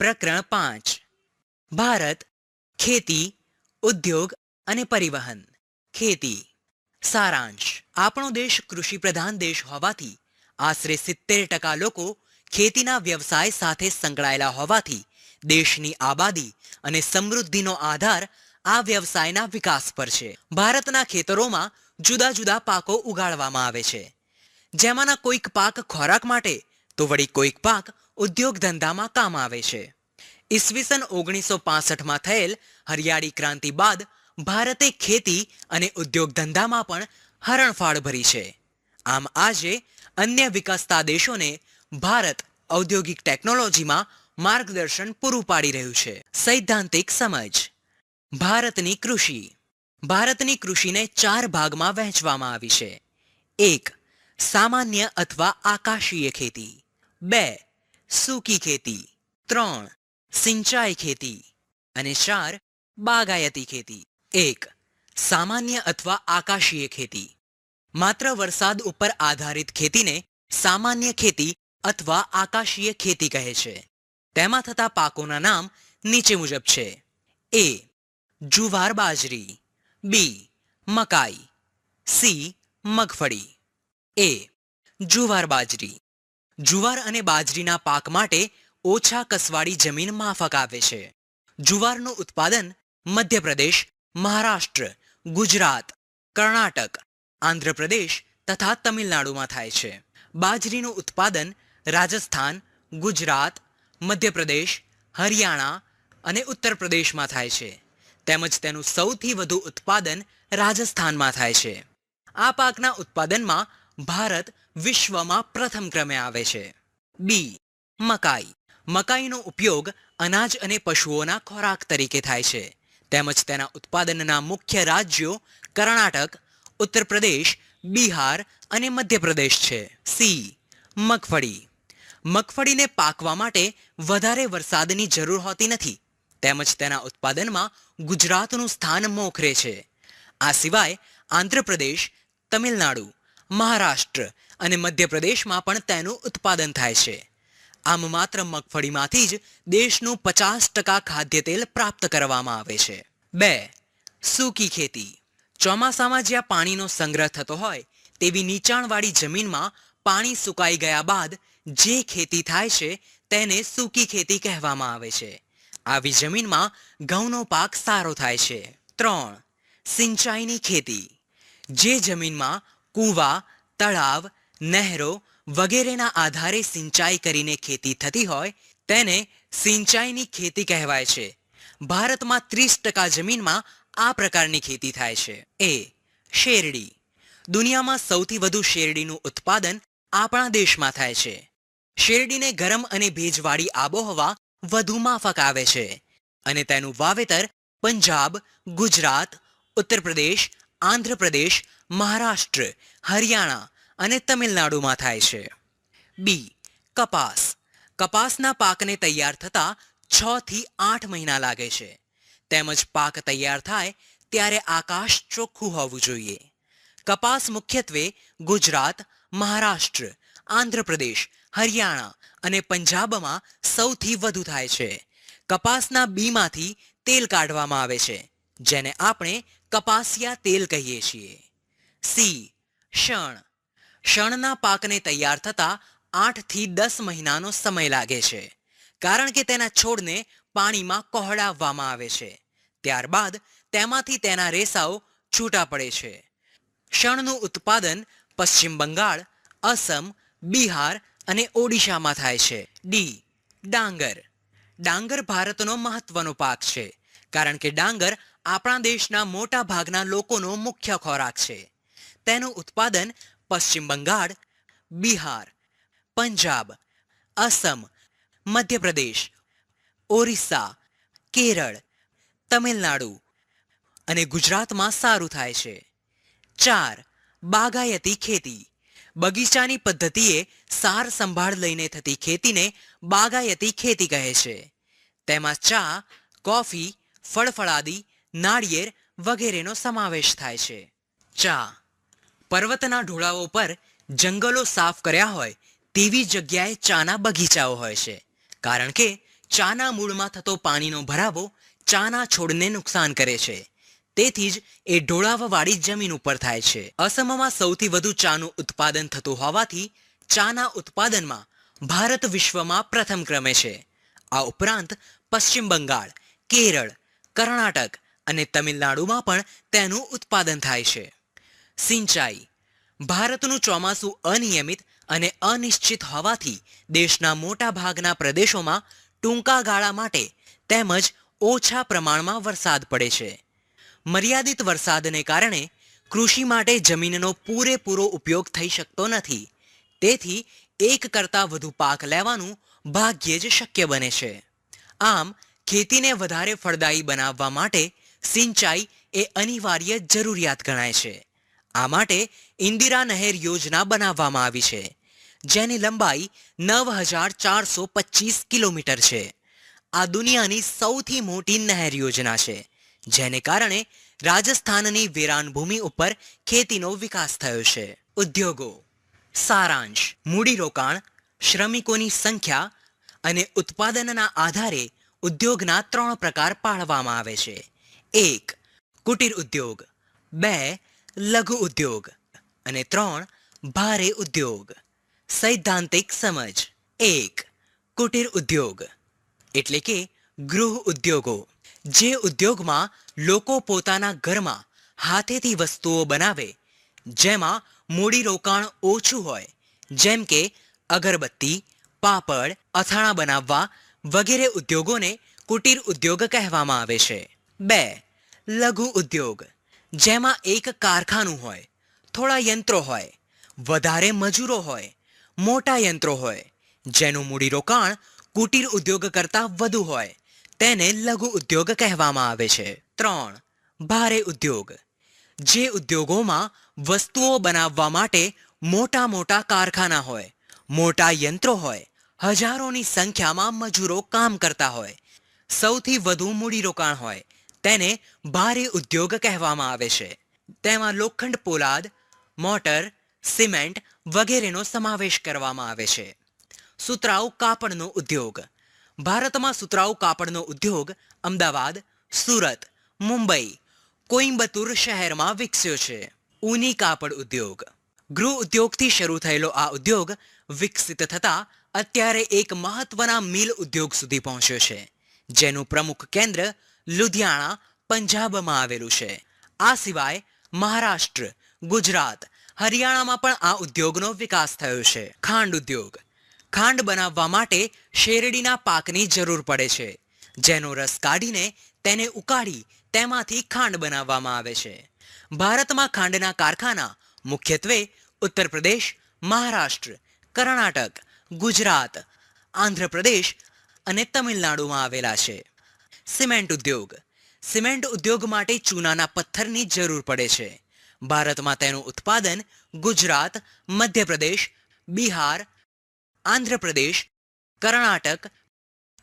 પ્રકરણ પાંચ. ભારત, ખેતી, ઉદ્યોગ અને પરિવહન. ખેતી. સારાંશ. આપણો દેશ કૃષિ પ્રધાન દેશ હોવાથી, આશરે સિત્તેર ટકા લોકો ખેતીના વ્યવસાય સાથે સંકળાયેલા હોવાથી, દેશની આબાદી અને સમૃદ્ધિનો આધાર આ વ્યવસાયના વિકાસ પર છે. ભારતના ખેતરોમાં જુદા જુદા પાકો ઉગાડવામાં આવે છે. જેમાંના કોઈક પાક ખોરાક માટે, તો વળી કોઈક પાક ઉદ્યોગ ધંધામાં કામ આવે છે. ઈસવીસન ઓગણીસો પાસઠમાં થયેલ હરિયાળી ક્રાંતિ બાદ ભારતે ખેતી અને ઉદ્યોગ ધંધામાં પણ હરણફાળ ભરી છે. આમ આજે અન્ય વિકસતા દેશોને ભારત ઔદ્યોગિક ટેકનોલોજીમાં માર્ગદર્શન પૂરું પાડી રહ્યું છે. સૈદ્ધાંતિક સમજ. ભારતની કૃષિ. ભારતની કૃષિને ચાર ભાગમાં વહેંચવામાં આવી છે. એક, સામાન્ય અથવા આકાશીય ખેતી. બે સૂકી ખેતી, ત્રણ, સિંચાઈ ખેતી અને ચાર, બાગાયતી ખેતી. એક, સામાન્ય અથવા આકાશીય ખેતી. માત્ર વરસાદ ઉપર આધારિત ખેતીને સામાન્ય ખેતી અથવા આકાશીય ખેતી કહે છે. તેમાં થતા પાકોના નામ નીચે મુજબ છે. એ, જુવાર બાજરી. બી, મકાઈ. સી, મગફળી. એ, જુવાર બાજરી. જુવાર અને બાજરીના પાક માટે ઓછા કસવાળી જમીન માફક આવે છે. જુવારનું ઉત્પાદન મધ્યપ્રદેશ, મહારાષ્ટ્ર, ગુજરાત, કર્ણાટક, આંધ્રપ્રદેશ તથા તમિલનાડુમાં થાય છે. બાજરીનું ઉત્પાદન રાજસ્થાન, ગુજરાત, મધ્યપ્રદેશ, હરિયાણા અને ઉત્તર પ્રદેશમાં થાય છે. તેમજ તેનું સૌથી વધુ ઉત્પાદન રાજસ્થાનમાં થાય છે. આ પાકના ઉત્પાદનમાં ભારત વિશ્વમાં પ્રથમ ક્રમે આવે છે. બી મકાઈ. મકાઈનો ઉપયોગ અનાજ અને પશુઓના ખોરાક તરીકે થાય છે. તેમજ તેના ઉત્પાદનના મુખ્ય રાજ્યો કર્ણાટક ઉત્તર પ્રદેશ બિહાર અને મધ્યપ્રદેશ છે. સી મગફળી. મગફળીને પાકવા માટે વધારે વરસાદની જરૂર હોતી નથી. તેમજ તેના ઉત્પાદનમાં ગુજરાતનું સ્થાન મોખરે છે. આ સિવાય આંધ્રપ્રદેશ, તમિલનાડુ મહારાષ્ટ્ર અને મધ્યપ્રદેશમાં પણ તેનું ઉત્પાદન થાય છે. આમ માત્ર મગફળીમાંથી જ દેશનું પચાસ ટકા ખાદ્ય તેલ પ્રાપ્ત કરવામાં આવે છે. બે, સૂકી ખેતી. ચોમાસામાં જ્યાં પાણીનો સંગ્રહ થતો હોય, તેવી નીચાણવાળી જમીનમાં પાણી સુકાઈ ગયા બાદ જે ખેતી થાય છે, તેને સૂકી ખેતી કહેવામાં આવે છે. આવી જમીનમાં ઘઉંનો પાક સારો થાય છે. ત્રણ, સિંચાઈની ખેતી. જે જમીનમાં કૂવા, તળાવ, નહેરો વગેરેના આધારે સિંચાઈ કરીને ખેતી થતી હોય, તેને સિંચાઈની ખેતી કહેવાય છે. ભારતમાં ત્રીસ ટકા જમીનમાં આ પ્રકારની ખેતી થાય છે. એ, શેરડી. દુનિયામાં સૌથી વધુ શેરડીનું ઉત્પાદન આપણા દેશમાં થાય છે. શેરડીને ગરમ અને ભેજવાળી આબોહવા વધુ માફક આવે છે અને તેનું વાવેતર પંજાબ, ગુજરાત ઉત્તર પ્રદેશ આંધ્રપ્રદેશ મહારાષ્ટ્ર, હરિયાણા અને તમિલનાડુમાં થાય છે. બી કપાસ. કપાસના પાકને તૈયાર થતા છ થી આઠ મહિના લાગે છે. તેમજ પાક તૈયાર થાય ત્યારે આકાશ ચોખ્ખું હોવું જોઈએ. કપાસ મુખ્યત્વે ગુજરાત, મહારાષ્ટ્ર, આંધ્રપ્રદેશ, હરિયાણા અને પંજાબમાં સૌથી વધુ થાય છે. કપાસના બીમાંથી તેલ કાઢવામાં આવે છે, જેને આપણે કપાસિયા તેલ કહીએ છીએ. સી, શણ. શણના પાકને તૈયાર થતા આઠથી દસ મહિનાનો સમય લાગે છે, કારણ કે તેના છોડને પાણીમાં કોહડાવવામાં આવે છે. ત્યારબાદ તેમાંથી તેના રેસાઓ છૂટા પડે છે. શણનું ઉત્પાદન પશ્ચિમ બંગાળ, અસમ, બિહાર અને ઓડિશામાં થાય છે. ડી, ડાંગર. ડાંગર ભારતનો મહત્વનો પાક છે, કારણ કે ડાંગર આપણા દેશના મોટા ભાગના લોકોનો મુખ્ય ખોરાક છે. તેનું ઉત્પાદન પશ્ચિમ બંગાળ, બિહાર, પંજાબ અસમ મધ્યપ્રદેશ, ઓરિસ્સા, કેરળ, તમિલનાડુ અને ગુજરાતમાં સારું થાય છે. ચાર, બાગાયતી ખેતી. બગીચાની પદ્ધતિએ સાર સંભાળ લઈને થતી ખેતીને બાગાયતી ખેતી કહે છે. તેમાં ચા, કોફી, ફળફળાદી, નાળિયેર વગેરેનો સમાવેશ થાય છે. ચા પર્વતના ઢોળાવો પર જંગલો સાફ કર્યા હોય તેવી જગ્યાએ ચાના બગીચાઓ હોય છે. કારણ કે ચાના મૂળમાં થતો પાણીનો ભરાવો ચાના છોડને નુકસાન કરે છે. તેથી જ એ ઢોળાવવાળી જમીન ઉપર થાય છે. અસમમાં સૌથી વધુ ચાનું ઉત્પાદન થતું હોવાથી ચાના ઉત્પાદનમાં ભારત વિશ્વમાં પ્રથમ ક્રમે છે. આ ઉપરાંત પશ્ચિમ બંગાળ, કેરળ, કર્ણાટક અને તમિલનાડુમાં પણ તેનું ઉત્પાદન થાય છે. સિંચાઈ. ભારતનું ચોમાસું અનિયમિત અને અનિશ્ચિત હોવાથી દેશના મોટા ભાગના પ્રદેશોમાં ટૂંકા ગાળા માટે તેમજ ઓછા પ્રમાણમાં વરસાદ પડે છે. મર્યાદિત વરસાદને કારણે કૃષિ માટે જમીનનો પૂરેપૂરો ઉપયોગ થઈ શકતો નથી. તેથી એક કરતાં વધુ પાક લેવાનું ભાગ્યે જ શક્ય બને છે. આમ, ખેતીને વધારે ફળદાયી બનાવવા માટે સિંચાઈ એ અનિવાર્ય જરૂરિયાત ગણાય છે. આ માટે ઇન્દિરા નહેર યોજના બનાવવામાં આવી છે, જેની લંબાઈ નવ હજાર ચારસો પચીસ કિલોમીટર છે. આ દુનિયાની સૌથી મોટી નહેર યોજના છે, જેને કારણે રાજસ્થાનની વિરાન ભૂમિ ઉપર ખેતીનો વિકાસ થયો છે. ઉદ્યોગો, સારાંશ, મૂડીરોકાણ, શ્રમિકોની સંખ્યા અને ઉત્પાદનના આધારે ઉદ્યોગના ત્રણ પ્રકાર પાડવામાં આવે છે. એક, કુટીર ઉદ્યોગ. બે લઘુ ઉદ્યોગ અને ત્રણ, ભારે ઉદ્યોગ. સૈદ્ધાંતિક સમજ. એક, કુટીર ઉદ્યોગ. એટલે કે ગૃહ ઉદ્યોગો. જે ઉદ્યોગમાં લોકો પોતાના ઘરમાં હાથેથી વસ્તુઓ બનાવે, જેમાં મૂડીરોકાણ ઓછું હોય, જેમ કે અગરબત્તી, પાપડ, અથાણા બનાવવા વગેરે ઉદ્યોગોને કુટીર ઉદ્યોગ કહેવામાં આવે છે. બે, લઘુ ઉદ્યોગ. જેમાં એક કારખાનું હોય, થોડા યંત્રો હોય, વધારે મજૂરો હોય, મોટા યંત્રો હોય, જેનું મૂડીરોકાણ કુટીર ઉદ્યોગ કરતાં વધુ હોય, તેને લઘુ ઉદ્યોગ કહેવામાં આવે છે. ત્રણ, ભારે ઉદ્યોગ. જે ઉદ્યોગોમાં વસ્તુઓ બનાવવા માટે મોટા મોટા કારખાના હોય, મોટા યંત્રો હોય, હજારોની સંખ્યામાં મજૂરો કામ કરતા હોય, સૌથી વધુ મૂડીરોકાણ હોય તેને ભારે ઉદ્યોગ કહેવામાં આવે છે. તેમાં લોખંડ પોલાદ, મોટર, સિમેન્ટ વગેરેનો સમાવેશ કરવામાં આવે છે. સુતરાઉ કાપડનો ઉદ્યોગ. ભારતમાં સુતરાઉ કાપડનો ઉદ્યોગ અમદાવાદ, સુરત, મુંબઈ કોઈમ્બતુર શહેરમાં વિકસ્યો છે. ઊની કાપડ ઉદ્યોગ. ગૃહ ઉદ્યોગથી શરૂ થયેલો આ ઉદ્યોગ વિકસિત થતા અત્યારે એક મહત્વના મિલ ઉદ્યોગ સુધી પહોંચ્યો છે, જેનું પ્રમુખ કેન્દ્ર લુધિયાણા પંજાબમાં આવેલું છે. આ સિવાય મહારાષ્ટ્ર, ગુજરાત, હરિયાણામાં પણ આ ઉદ્યોગનો વિકાસ થયો છે. ખાંડ ઉદ્યોગ. ખાંડ બનાવવા માટે શેરડીના પાકની જરૂર પડે છે. જેનો રસ કાઢીને તેને ઉકાળી તેમાંથી ખાંડ બનાવવામાં આવે છે. ભારતમાં ખાંડના કારખાના મુખ્યત્વે ઉત્તર પ્રદેશ, મહારાષ્ટ્ર, કર્ણાટક, ગુજરાત આંધ્રપ્રદેશ અને તમિલનાડુમાં આવેલા છે. સિમેન્ટ ઉદ્યોગ. સિમેન્ટ ઉદ્યોગ માટે ચૂનાના પથ્થરની જરૂર પડે છે. ભારતમાં તેનું ઉત્પાદન ગુજરાત, મધ્યપ્રદેશ, બિહાર, આંધ્રપ્રદેશ, કર્ણાટક,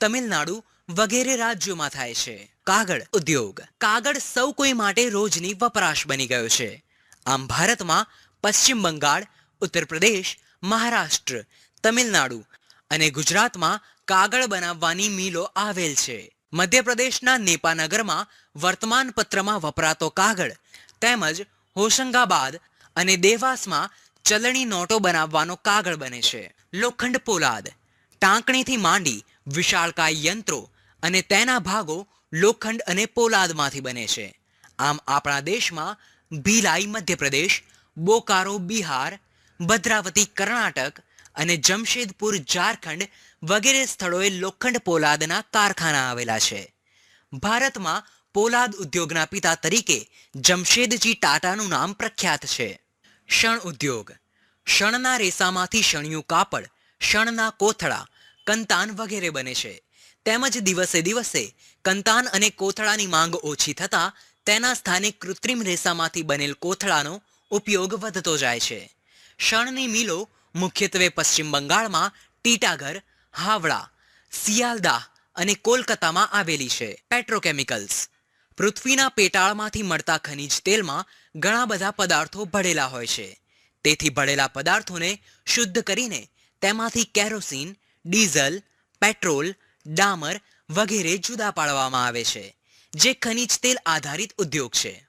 તમિલનાડુ વગેરે રાજ્યોમાં થાય છે. કાગળ ઉદ્યોગ. કાગળ સૌ કોઈ માટે રોજની વપરાશ બની ગયો છે. આમ ભારતમાં પશ્ચિમ બંગાળ ઉત્તર પ્રદેશ મહારાષ્ટ્ર, તમિલનાડુ અને ગુજરાતમાં કાગળ બનાવવાની મિલો આવેલ છે. મધ્યપ્રદેશના નેપાનગરમાં વર્તમાન પત્રમાં વપરાતો કાગળ, તેમજ હોશંગાબાદ અને દેવાસમાં ચલણી નોટો બનાવવાનો કાગળ બને છે. લોખંડ પોલાદ, ટાંકણીથી માંડી વિશાળકાય યંત્રો અને તેના ભાગો લોખંડ અને પોલાદમાંથી બને છે. આમ આપણા દેશમાં ભીલાઈ મધ્યપ્રદેશ, બોકારો બિહાર, ભદ્રાવતી કર્ણાટક અને જમશેદપુર, ઝારખંડ વગેરે સ્થળોએ લોખંડ પોલાદના કારખાના આવેલા છે. ભારતમાં પોલાદ ઉદ્યોગના પિતા તરીકે જમશેદજી ટાટાનું નામ પ્રખ્યાત છે. શણ ઉદ્યોગ. શણના રેસામાંથી શણિયું કાપડ, શણના કોથળા, કંતાન વગેરે બને છે. તેમજ દિવસે દિવસે કંતાન અને કોથળાની માંગ ઓછી થતાં તેના સ્થાને કૃત્રિમ રેસામાંથી બનેલ કોથળાનો ઉપયોગ વધતો જાય છે. શણની મિલો મુખ્યત્વે પશ્ચિમ બંગાળમાં ટીટાગર હાવડા સિયાલદાહ અને કોલકાતામાં આવેલી છે. પેટ્રોકેમિકલ્સ પૃથ્વીના પેટાળમાંથી મળતા ખનિજ તેલમાં ઘણા બધા પદાર્થો ભળેલા હોય છે. તેથી ભળેલા પદાર્થોને શુદ્ધ કરીને તેમાંથી કેરોસીન, ડીઝલ, પેટ્રોલ, ડામર વગેરે જુદા પાડવામાં આવે છે, જે ખનિજ તેલ આધારિત ઉદ્યોગ છે.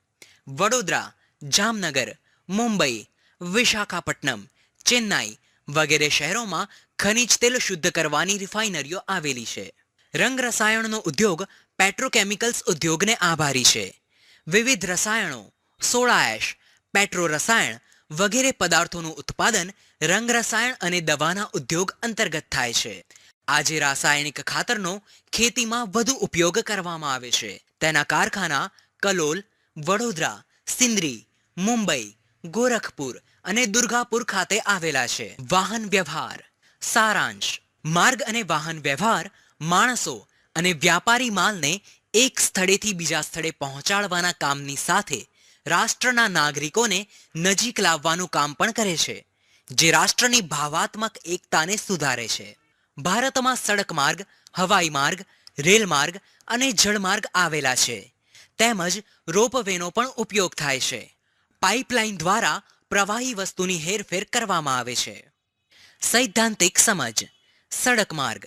વડોદરા, જામનગર, મુંબઈ, વિશાખાપટ્ટનમ, ચેન્નાઈ વગેરે શહેરોમાં ખનિજ તેલ શુદ્ધ કરવાની રિફાઇનરીઓ આવેલી છે. રંગ રસાયણનો ઉદ્યોગ પેટ્રોકેમિકલ્સ ઉદ્યોગને આભારી છે. વિવિધ રસાયણો સોડા એશ પેટ્રો રસાયણ વગેરે પદાર્થોનું ઉત્પાદન રંગ રસાયણ અને દવાના ઉદ્યોગ અંતર્ગત થાય છે. આજે રાસાયણિક ખાતરનો ખેતીમાં વધુ ઉપયોગ કરવામાં આવે છે. તેના કારખાના કલોલ, વડોદરા, સિંદરી, મુંબઈ, ગોરખપુર અને દુર્ગાપુર ખાતે આવેલા છે. વાહન વ્યવહાર સારાંશ, માર્ગ અને વાહન વ્યવહાર, માણસો અને વ્યાપારી માલને એક સ્થળેથી બીજા સ્થળે પહોંચાડવાના કામની સાથે રાષ્ટ્રના નાગરિકોને નજીક લાવવાનું કામ પણ કરે છે, જે રાષ્ટ્રની ભાવાત્મક એકતાને સુધારે છે. ભારતમાં સડક માર્ગ, હવાઈ માર્ગ, રેલ માર્ગ અને જળમાર્ગ આવેલા છે. તેમજ રોપવેનો પણ ઉપયોગ થાય છે. પાઇપલાઇન દ્વારા પ્રવાહી વસ્તુની હેરફેર કરવામાં આવે છે. સૈદ્ધાંતિક સમજ, સડક માર્ગ.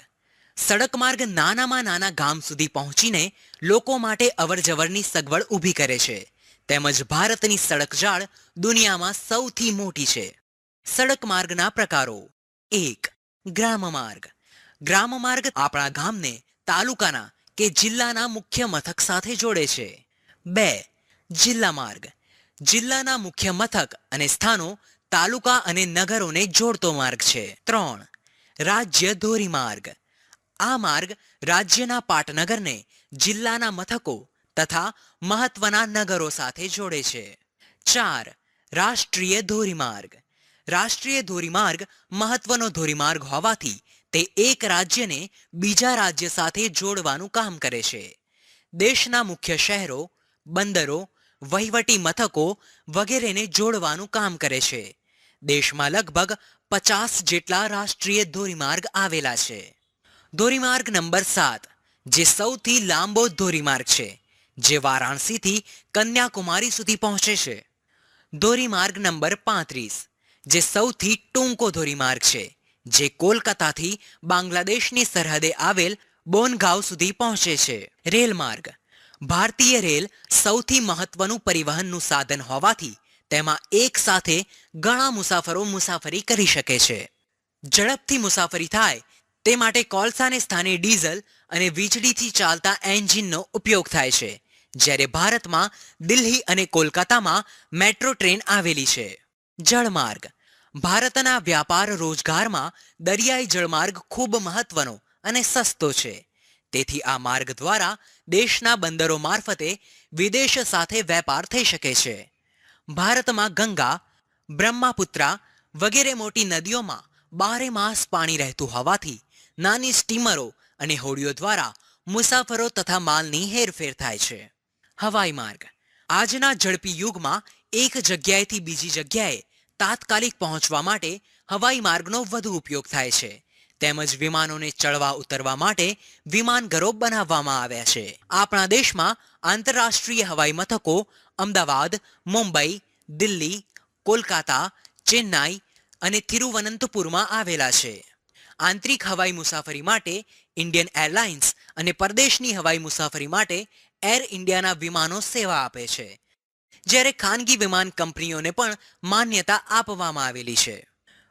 સડક માર્ગ નાનામાં નાના ગામ સુધી પહોંચીને લોકો માટે અવરજવરની સગવડ ઊભી કરે છે. તેમજ ભારતની સડક જાળ દુનિયામાં સૌથી મોટી છે. સડક માર્ગના પ્રકારો. એક, ગ્રામ માર્ગ. ગ્રામ માર્ગ આપણા ગામને, તાલુકાના કે જિલ્લાના મુખ્ય મથક સાથે જોડે છે. બે, જિલ્લા માર્ગ. જિલ્લાના મુખ્ય મથક અને સ્થાનો તાલુકા અને નગરોને જોડતો માર્ગ છે. ત્રણ, રાજ્ય ધોરીમાર્ગ આ માર્ગ રાજ્યના પાટનગરને જિલ્લાના મથકો તથા મહત્વના નગરો સાથે જોડે છે. ચાર, રાષ્ટ્રીય ધોરીમાર્ગ રાષ્ટ્રીય ધોરીમાર્ગ મહત્વનો ધોરીમાર્ગ હોવાથી તે એક રાજ્યને બીજા રાજ્ય સાથે જોડવાનું કામ કરે છે. દેશના મુખ્ય શહેરો, બંદરો, વહીવટી મથકો વગેરેને જોડવાનું કામ કરે છે. દેશમાં લગભગ પચાસ જેટલા રાષ્ટ્રીય ધોરીમાર્ગ આવેલા છે. ધોરીમાર્ગ નંબર સાત, જે સૌથી લાંબો ધોરીમાર્ગ છે, જે વારાણસીથી કન્યાકુમારી સુધી પહોંચે છે. ધોરીમાર્ગ નંબર પાંત્રીસ, જે સૌથી ટૂંકો ધોરીમાર્ગ છે, જે કોલકાતાથી બાંગ્લાદેશની સરહદે આવેલ બોનગાંવ સુધી પહોંચે છે. રેલમાર્ગ, ભારતીય રેલ સૌથી મહત્વનું પરિવહનનું સાધન હોવાથી તેમાં એક સાથે ઘણા મુસાફરો મુસાફરી કરી શકે છે. ઝડપથી મુસાફરી થાય તે માટે કોલસાને સ્થાને ડીઝલ અને વીજળીથી ચાલતા એન્જિનનો ઉપયોગ થાય છે, જ્યારે ભારતમાં દિલ્હી અને કોલકાતામાં મેટ્રો ટ્રેન આવેલી છે. જળમાર્ગ. ભારતના વ્યાપાર રોજગારમાં દરિયાઈ જળમાર્ગ ખૂબ મહત્વનો અને સસ્તો છે. તેથી આ માર્ગ દ્વારા દેશના બંદરો મારફતે વિદેશ સાથે વેપાર થઈ શકે છે. ભારતમાં ગંગા, બ્રહ્માપુત્રા વગેરે મોટી નદીઓમાં બારે માસ પાણી રહેતું હોવાથી નાની સ્ટીમરો અને હોડીઓ દ્વારા મુસાફરો તથા માલની હેરફેર થાય છે. હવાઈ માર્ગ. આજના ઝડપી યુગમાં એક જગ્યાએથી બીજી જગ્યાએ તાત્કાલિક પહોંચવા માટે હવાઈ માર્ગનો વધુ ઉપયોગ થાય છે. તેમજ વિમાનોને ચડવા ઉતરવા માટે વિમાનઘરો બનાવવામાં આવ્યા છે. આપણા દેશમાં આંતરરાષ્ટ્રીય હવાઈ મથકો અમદાવાદ, મુંબઈ, દિલ્હી, કોલકાતા, ચેન્નાઈ અને થિરુવનંતપુરમાં આવેલા છે. આંતરિક હવાઈ મુસાફરી માટે ઇન્ડિયન એરલાઇન્સ અને પરદેશની હવાઈ મુસાફરી માટે એર ઇન્ડિયાના વિમાનો સેવા આપે છે, જ્યારે ખાનગી વિમાન કંપનીઓને પણ માન્યતા આપવામાં આવેલી છે.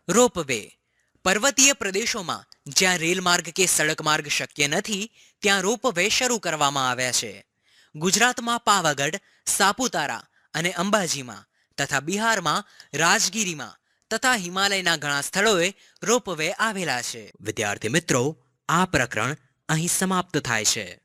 રોપવે પર્વતીય પ્રદેશોમાં જ્યાં રેલ માર્ગ કે સડક માર્ગ શક્ય નથી, ત્યાં રોપવે શરૂ કરવામાં આવ્યા છે. ગુજરાતમાં પાવાગઢ, સાપુતારા અને અંબાજીમાં તથા બિહારમાં રાજગીરીમાં તથા હિમાલયના ઘણા સ્થળોએ રોપવે આવેલા છે. વિદ્યાર્થી મિત્રો, આ પ્રકરણ અહીં સમાપ્ત થાય છે.